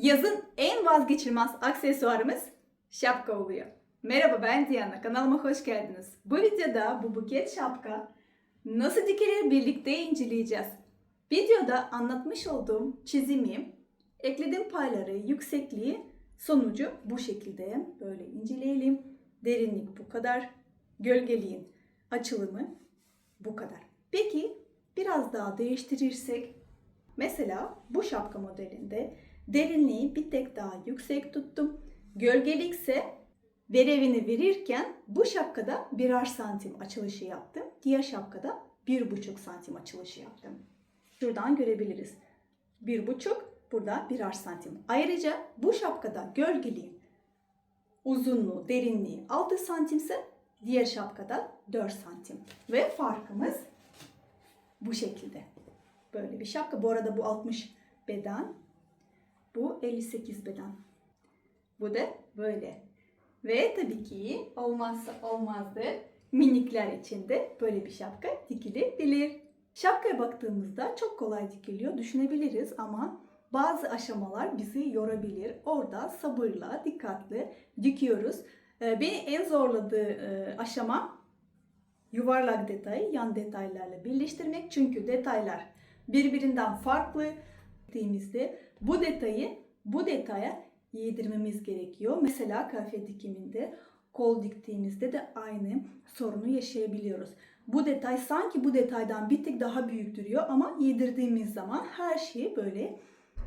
Yazın en vazgeçilmez aksesuarımız şapka oluyor. Merhaba ben Diana, kanalıma hoş geldiniz. Bu videoda bu buket şapka nasıl dikilir birlikte inceleyeceğiz. Videoda anlatmış olduğum çizimi, eklediğim payları, yüksekliği, sonucu bu şekilde böyle inceleyelim. Derinlik bu kadar, gölgeliğin açılımı bu kadar. Peki biraz daha değiştirirsek Mesela bu şapka modelinde derinliği bir tek daha yüksek tuttum. Gölgelikse verevini verirken bu şapkada birer santim açılışı yaptım. Diğer şapkada bir buçuk santim açılışı yaptım. Şuradan görebiliriz. Bir buçuk, burada birer santim. Ayrıca bu şapkada gölgeliğin uzunluğu, derinliği 6 santimse diğer şapkada 4 santim. Ve farkımız bu şekilde. Böyle bir şapka. Bu arada bu 60 beden. Bu 58 beden. Bu da böyle. Ve tabii ki olmazsa olmazdı minikler için de böyle bir şapka dikilebilir. Şapkaya baktığımızda çok kolay dikiliyor düşünebiliriz ama bazı aşamalar bizi yorabilir. Orada sabırla, dikkatli dikiyoruz. Ee, Beni en zorladığı e, aşama yuvarlak detayı yan detaylarla birleştirmek. Çünkü detaylar birbirinden farklı dediğimizde bu detayı bu detaya yedirmemiz gerekiyor. Mesela kafe dikiminde kol diktiğimizde de aynı sorunu yaşayabiliyoruz. Bu detay sanki bu detaydan bir tık daha büyük duruyor ama yedirdiğimiz zaman her şey böyle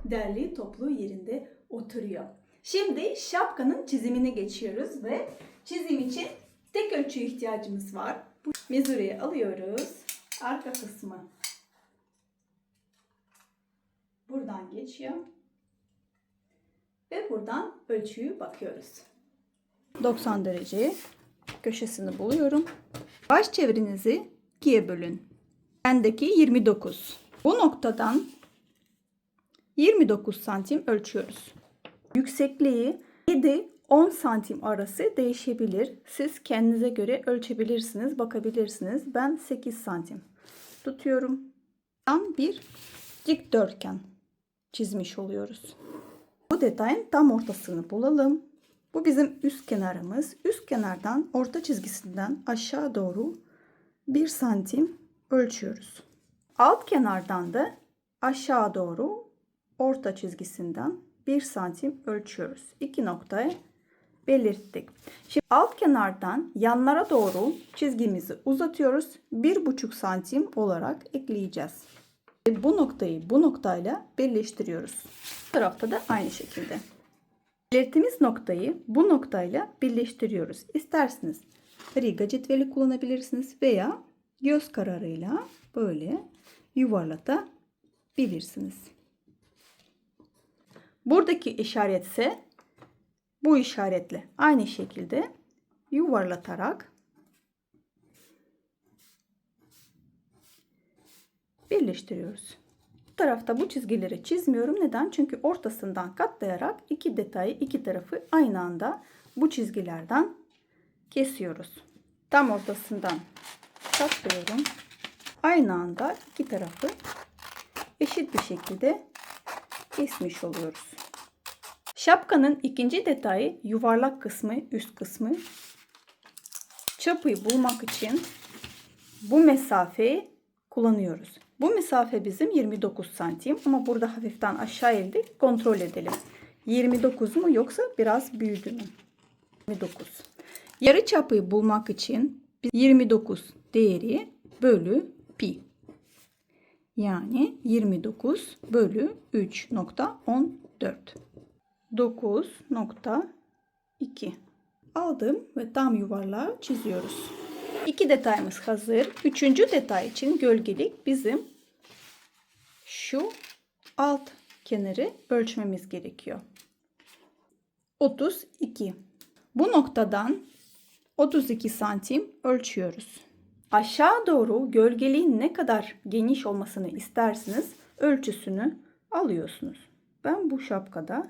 derli toplu yerinde oturuyor. Şimdi şapkanın çizimine geçiyoruz ve çizim için tek ölçü ihtiyacımız var. Bu mezureyi alıyoruz. Arka kısmı buradan geçiyor. Ve buradan ölçüyü bakıyoruz. 90 derece köşesini buluyorum. Baş çevrenizi ikiye bölün. Bendeki 29. Bu noktadan 29 santim ölçüyoruz. Yüksekliği 7-10 santim arası değişebilir. Siz kendinize göre ölçebilirsiniz, bakabilirsiniz. Ben 8 santim tutuyorum. Tam bir dikdörtgen çizmiş oluyoruz. Bu detayın tam ortasını bulalım. Bu bizim üst kenarımız. Üst kenardan orta çizgisinden aşağı doğru 1 santim ölçüyoruz. Alt kenardan da aşağı doğru orta çizgisinden 1 santim ölçüyoruz. İki noktayı belirttik. Şimdi alt kenardan yanlara doğru çizgimizi uzatıyoruz. 1,5 santim olarak ekleyeceğiz. Bu noktayı bu noktayla birleştiriyoruz. Bu tarafta da aynı şekilde. Belirttiğimiz noktayı bu noktayla birleştiriyoruz. İsterseniz riga cetveli kullanabilirsiniz veya göz kararıyla böyle yuvarlatabilirsiniz. Buradaki işaret ise bu işaretle aynı şekilde yuvarlatarak birleştiriyoruz. Bu tarafta bu çizgileri çizmiyorum. Neden? Çünkü ortasından katlayarak iki detayı iki tarafı aynı anda bu çizgilerden kesiyoruz. Tam ortasından katlıyorum. Aynı anda iki tarafı eşit bir şekilde kesmiş oluyoruz. Şapkanın ikinci detayı yuvarlak kısmı, üst kısmı. Çapıyı bulmak için bu mesafeyi kullanıyoruz. Bu mesafe bizim 29 santim ama burada hafiften aşağı eğildik. Kontrol edelim. 29 mu yoksa biraz büyüdü mü? 29. Yarı çapıyı bulmak için 29 değeri bölü pi. Yani 29 bölü 3.14. 9.2 aldım ve tam yuvarlağı çiziyoruz. İki detayımız hazır. Üçüncü detay için gölgelik bizim şu alt kenarı ölçmemiz gerekiyor. 32. Bu noktadan 32 santim ölçüyoruz. Aşağı doğru gölgeliğin ne kadar geniş olmasını isterseniz ölçüsünü alıyorsunuz. Ben bu şapkada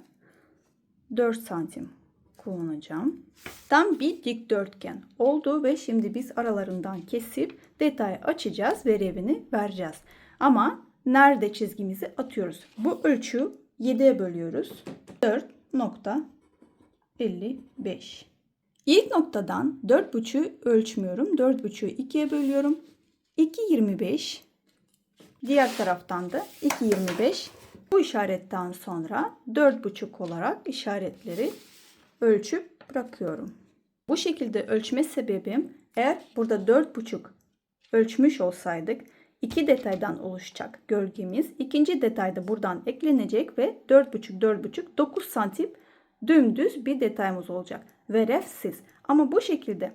4 santim kullanacağım. Tam bir dikdörtgen oldu ve şimdi biz aralarından kesip detayı açacağız ve revini vereceğiz. Ama nerede çizgimizi atıyoruz? Bu ölçü 7'ye bölüyoruz. 4.55. İlk noktadan 4.5'ü ölçmüyorum. 4.5'ü 2'ye bölüyorum. 2.25. Diğer taraftan da 2.25. Bu işaretten sonra 4.5 olarak işaretleri ölçüp bırakıyorum. Bu şekilde ölçme sebebim eğer burada 4.5 ölçmüş olsaydık iki detaydan oluşacak gölgemiz. ikinci detayda buradan eklenecek ve 4.5 4.5 9 santim dümdüz bir detayımız olacak ve refsiz. Ama bu şekilde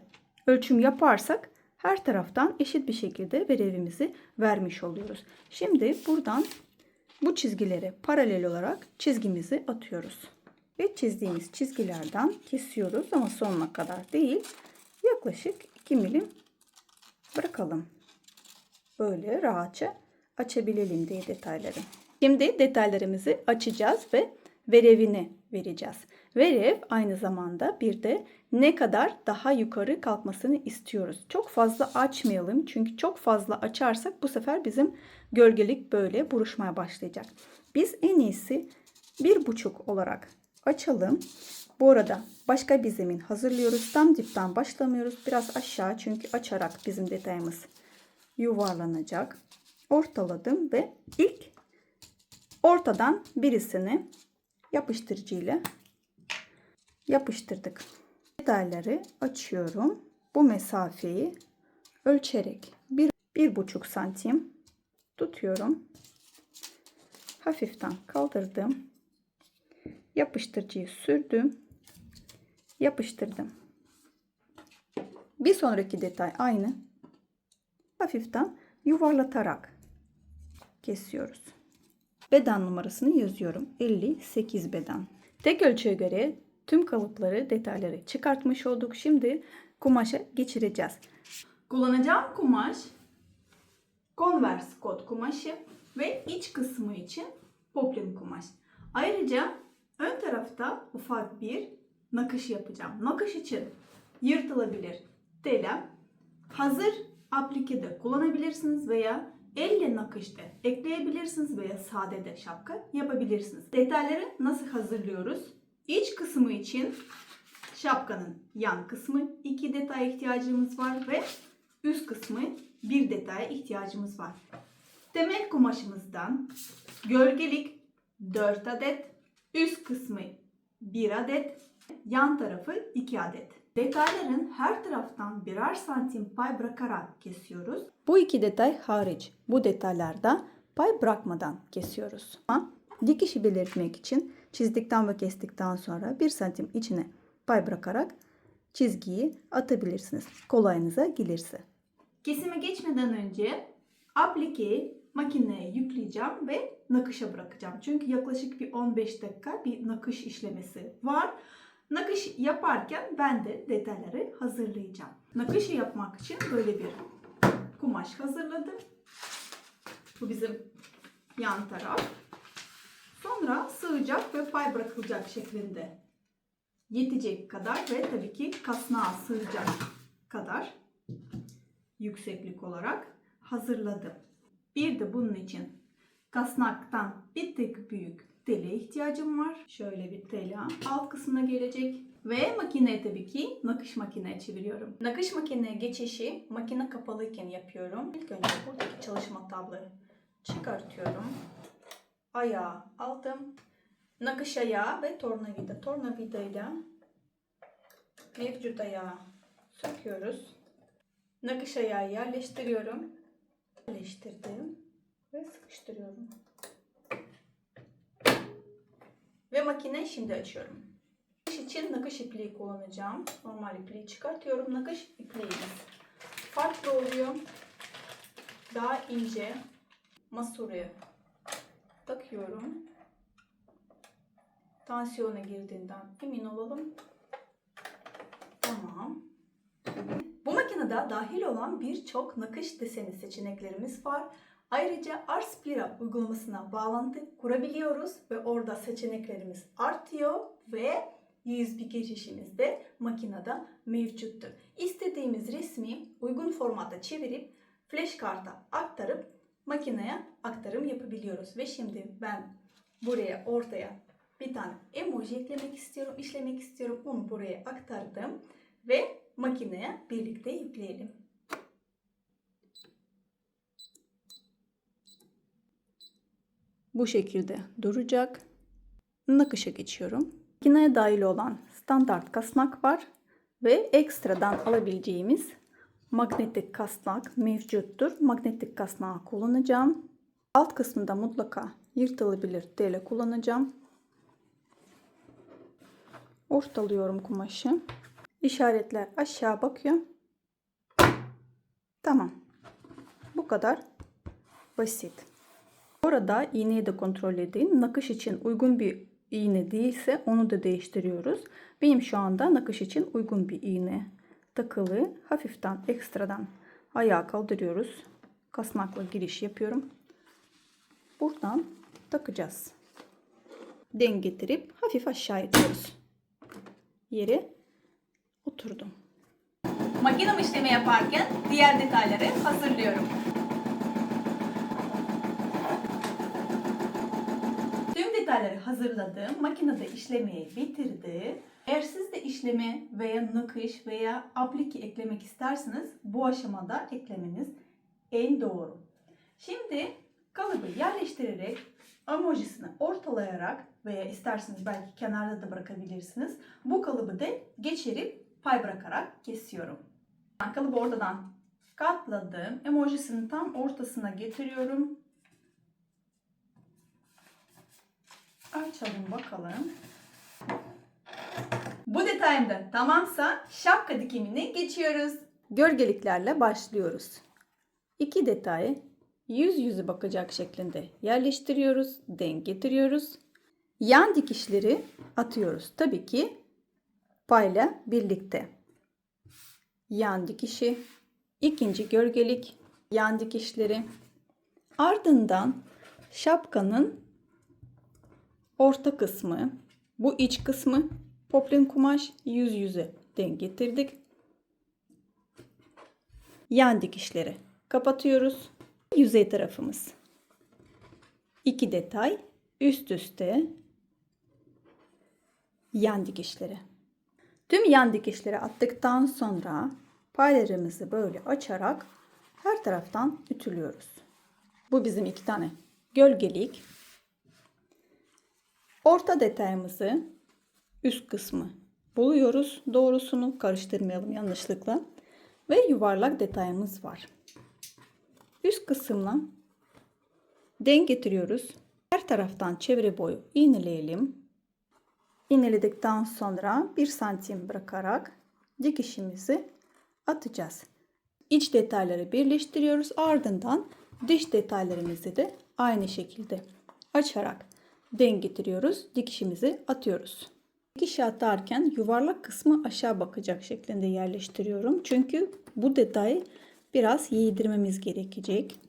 ölçüm yaparsak her taraftan eşit bir şekilde verevimizi vermiş oluyoruz. Şimdi buradan bu çizgilere paralel olarak çizgimizi atıyoruz. Ve çizdiğimiz çizgilerden kesiyoruz ama sonuna kadar değil. Yaklaşık 2 milim bırakalım. Böyle rahatça açabilelim diye detayları. Şimdi detaylarımızı açacağız ve verevini vereceğiz. Verev aynı zamanda bir de ne kadar daha yukarı kalkmasını istiyoruz. Çok fazla açmayalım çünkü çok fazla açarsak bu sefer bizim gölgelik böyle buruşmaya başlayacak. Biz en iyisi bir buçuk olarak açalım. Bu arada başka bir zemin hazırlıyoruz. Tam dipten başlamıyoruz. Biraz aşağı çünkü açarak bizim detayımız yuvarlanacak. Ortaladım ve ilk ortadan birisini yapıştırıcıyla yapıştırdık. Detayları açıyorum. Bu mesafeyi ölçerek bir, bir buçuk santim tutuyorum. Hafiften kaldırdım. Yapıştırıcıyı sürdüm. Yapıştırdım. Bir sonraki detay aynı. Hafiften yuvarlatarak kesiyoruz. Beden numarasını yazıyorum. 58 beden. Tek ölçüye göre tüm kalıpları, detayları çıkartmış olduk. Şimdi kumaşa geçireceğiz. Kullanacağım kumaş Converse kot kumaşı ve iç kısmı için poplin kumaş. Ayrıca ön tarafta ufak bir nakış yapacağım. Nakış için yırtılabilir telem hazır aplikede kullanabilirsiniz veya elle nakışta ekleyebilirsiniz veya sade de şapka yapabilirsiniz. Detayları nasıl hazırlıyoruz? İç kısmı için şapkanın yan kısmı iki detay ihtiyacımız var ve üst kısmı bir detaya ihtiyacımız var. Temel kumaşımızdan gölgelik 4 adet, üst kısmı 1 adet, yan tarafı 2 adet. Detayların her taraftan birer santim pay bırakarak kesiyoruz. Bu iki detay hariç bu detaylarda pay bırakmadan kesiyoruz. Ama dikişi belirtmek için çizdikten ve kestikten sonra 1 santim içine pay bırakarak çizgiyi atabilirsiniz. Kolayınıza gelirse. Kesime geçmeden önce aplikeyi makineye yükleyeceğim ve nakışa bırakacağım. Çünkü yaklaşık bir 15 dakika bir nakış işlemesi var. Nakış yaparken ben de detayları hazırlayacağım. Nakışı yapmak için böyle bir kumaş hazırladım. Bu bizim yan taraf. Sonra sığacak ve pay bırakılacak şeklinde yetecek kadar ve tabii ki kasnağa sığacak kadar yükseklik olarak hazırladım. Bir de bunun için kasnaktan bir tık büyük tele ihtiyacım var. Şöyle bir tela alt kısmına gelecek. Ve makine tabii ki nakış makineye çeviriyorum. Nakış makineye geçişi makine kapalıyken yapıyorum. İlk önce buradaki çalışma tabloyu çıkartıyorum. Ayağı aldım. Nakış ayağı ve tornavida. Tornavidayla mevcut ayağı söküyoruz. Nakış ayağı yerleştiriyorum. Yerleştirdim ve sıkıştırıyorum. Ve makineyi şimdi açıyorum. Nakış için nakış ipliği kullanacağım. Normal ipliği çıkartıyorum. Nakış ipliğimiz farklı oluyor. Daha ince masuraya takıyorum. Tansiyona girdiğinden emin olalım. Tamam. Bu makinede dahil olan birçok nakış deseni seçeneklerimiz var. Ayrıca Arspira uygulamasına bağlantı kurabiliyoruz ve orada seçeneklerimiz artıyor ve USB geçişimiz de makinede mevcuttur. İstediğimiz resmi uygun formata çevirip flash karta aktarıp makineye aktarım yapabiliyoruz. Ve şimdi ben buraya ortaya bir tane emoji eklemek istiyorum, işlemek istiyorum. Onu buraya aktardım ve makineye birlikte yükleyelim. Bu şekilde duracak. Nakışa geçiyorum. Makineye dahil olan standart kasnak var ve ekstradan alabileceğimiz magnetik kasnak mevcuttur. Magnetik kasnağı kullanacağım. Alt kısmında mutlaka yırtılabilir tele kullanacağım. Ortalıyorum kumaşı. İşaretler aşağı bakıyor. Tamam. Bu kadar basit. Burada iğneyi de kontrol edin. Nakış için uygun bir iğne değilse onu da değiştiriyoruz. Benim şu anda nakış için uygun bir iğne takılı. Hafiften ekstradan ayağa kaldırıyoruz. Kasnakla giriş yapıyorum. Buradan takacağız. Denk getirip hafif aşağı itiyoruz. Yere oturdum. Makinem işlemi yaparken diğer detayları hazırlıyorum. Tüm detayları hazırladım. Makinede işlemeyi bitirdi. Eğer siz de işleme veya nakış veya aplike eklemek isterseniz bu aşamada eklemeniz en doğru. Şimdi kalıbı yerleştirerek emojisini ortalayarak veya isterseniz belki kenarda da bırakabilirsiniz. Bu kalıbı da geçirip pay bırakarak kesiyorum. Kalıbı ortadan katladım. Emojisini tam ortasına getiriyorum. Açalım bakalım. Bu detayım da tamamsa şapka dikimine geçiyoruz. Gölgeliklerle başlıyoruz. İki detayı yüz yüze bakacak şeklinde yerleştiriyoruz, denk getiriyoruz. Yan dikişleri atıyoruz. Tabii ki payla birlikte. Yan dikişi, ikinci gölgelik, yan dikişleri. Ardından şapkanın orta kısmı, bu iç kısmı poplin kumaş yüz yüze denk getirdik. Yan dikişleri kapatıyoruz. Yüzey tarafımız. İki detay üst üste yan dikişleri. Tüm yan dikişleri attıktan sonra paylarımızı böyle açarak her taraftan ütülüyoruz. Bu bizim iki tane gölgelik. Orta detayımızı üst kısmı buluyoruz. Doğrusunu karıştırmayalım yanlışlıkla. Ve yuvarlak detayımız var. Üst kısımla denk getiriyoruz. Her taraftan çevre boyu iğneleyelim. İğneledikten sonra 1 santim bırakarak dikişimizi atacağız. İç detayları birleştiriyoruz. Ardından dış detaylarımızı da aynı şekilde açarak denk getiriyoruz. Dikişimizi atıyoruz. Dikiş atarken yuvarlak kısmı aşağı bakacak şeklinde yerleştiriyorum. Çünkü bu detayı biraz yedirmemiz gerekecek.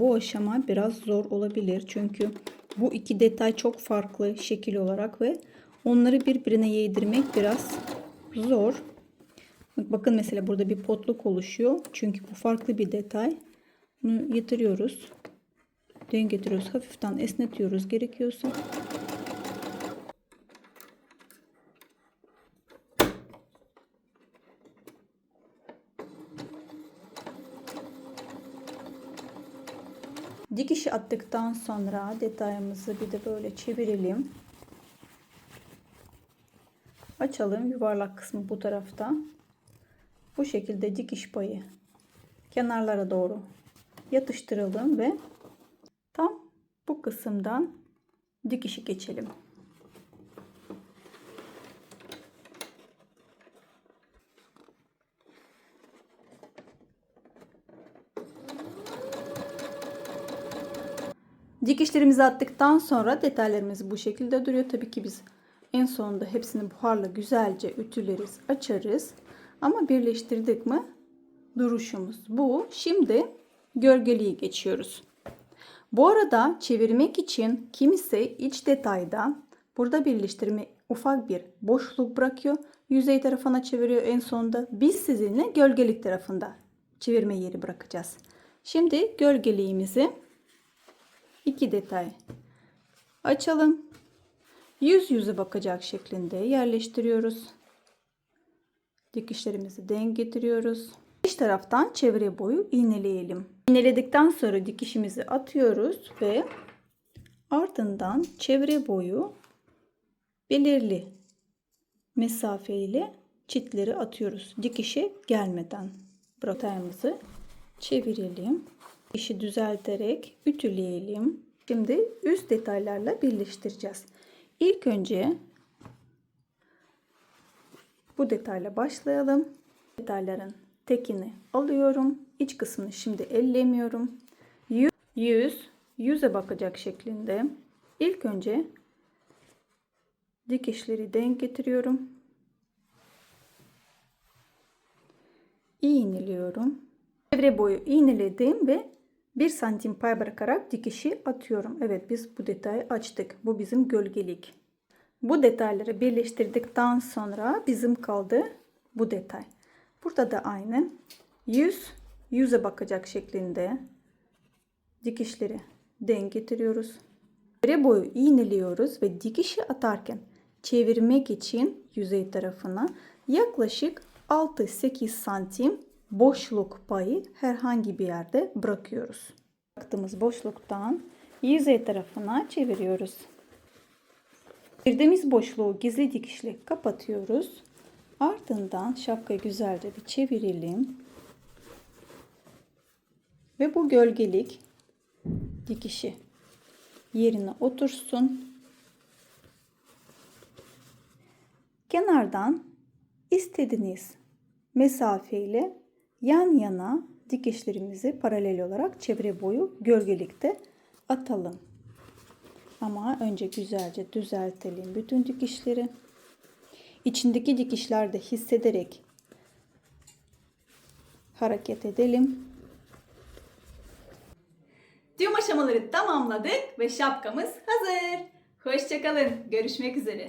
Bu aşama biraz zor olabilir çünkü bu iki detay çok farklı şekil olarak ve onları birbirine yedirmek biraz zor. Bakın mesela burada bir potluk oluşuyor. Çünkü bu farklı bir detay. Bunu yatırıyoruz. Denk getiriyoruz. Hafiften esnetiyoruz gerekiyorsa. Dikişi attıktan sonra detayımızı bir de böyle çevirelim. Açalım yuvarlak kısmı bu tarafta. Bu şekilde dikiş payı kenarlara doğru yatıştıralım ve tam bu kısımdan dikişi geçelim. Dikişlerimizi attıktan sonra detaylarımız bu şekilde duruyor. Tabii ki biz En sonunda hepsini buharla güzelce ütüleriz, açarız. Ama birleştirdik mi duruşumuz bu. Şimdi gölgeliği geçiyoruz. Bu arada çevirmek için kimisi iç detayda burada birleştirme ufak bir boşluk bırakıyor. Yüzey tarafına çeviriyor en sonunda. Biz sizinle gölgelik tarafında çevirme yeri bırakacağız. Şimdi gölgeliğimizi iki detay açalım. Yüz yüze bakacak şeklinde yerleştiriyoruz. Dikişlerimizi denk getiriyoruz. İç taraftan çevre boyu iğneleyelim. İğneledikten sonra dikişimizi atıyoruz ve ardından çevre boyu belirli mesafe ile çitleri atıyoruz. Dikişe gelmeden bırakımızı çevirelim. İşi düzelterek ütüleyelim. Şimdi üst detaylarla birleştireceğiz. İlk önce bu detayla başlayalım. Detayların tekini alıyorum. İç kısmını şimdi ellemiyorum. Yüz, yüz yüze bakacak şeklinde. İlk önce dikişleri denk getiriyorum. İğneliyorum. Çevre boyu iğneledim ve 1 santim pay bırakarak dikişi atıyorum. Evet biz bu detayı açtık. Bu bizim gölgelik. Bu detayları birleştirdikten sonra bizim kaldı bu detay. Burada da aynı. Yüz yüze bakacak şeklinde dikişleri denk getiriyoruz. Çevre boyu iğneliyoruz ve dikişi atarken çevirmek için yüzey tarafına yaklaşık 6-8 santim boşluk payı herhangi bir yerde bırakıyoruz. Bıraktığımız boşluktan yüzey tarafına çeviriyoruz. Girdiğimiz boşluğu gizli dikişle kapatıyoruz. Ardından şapkayı güzelce bir çevirelim. Ve bu gölgelik dikişi yerine otursun. Kenardan istediğiniz mesafeyle yan yana dikişlerimizi paralel olarak çevre boyu gölgelikte atalım. Ama önce güzelce düzeltelim bütün dikişleri. İçindeki dikişlerde hissederek hareket edelim. Tüm aşamaları tamamladık ve şapkamız hazır. Hoşçakalın. Görüşmek üzere.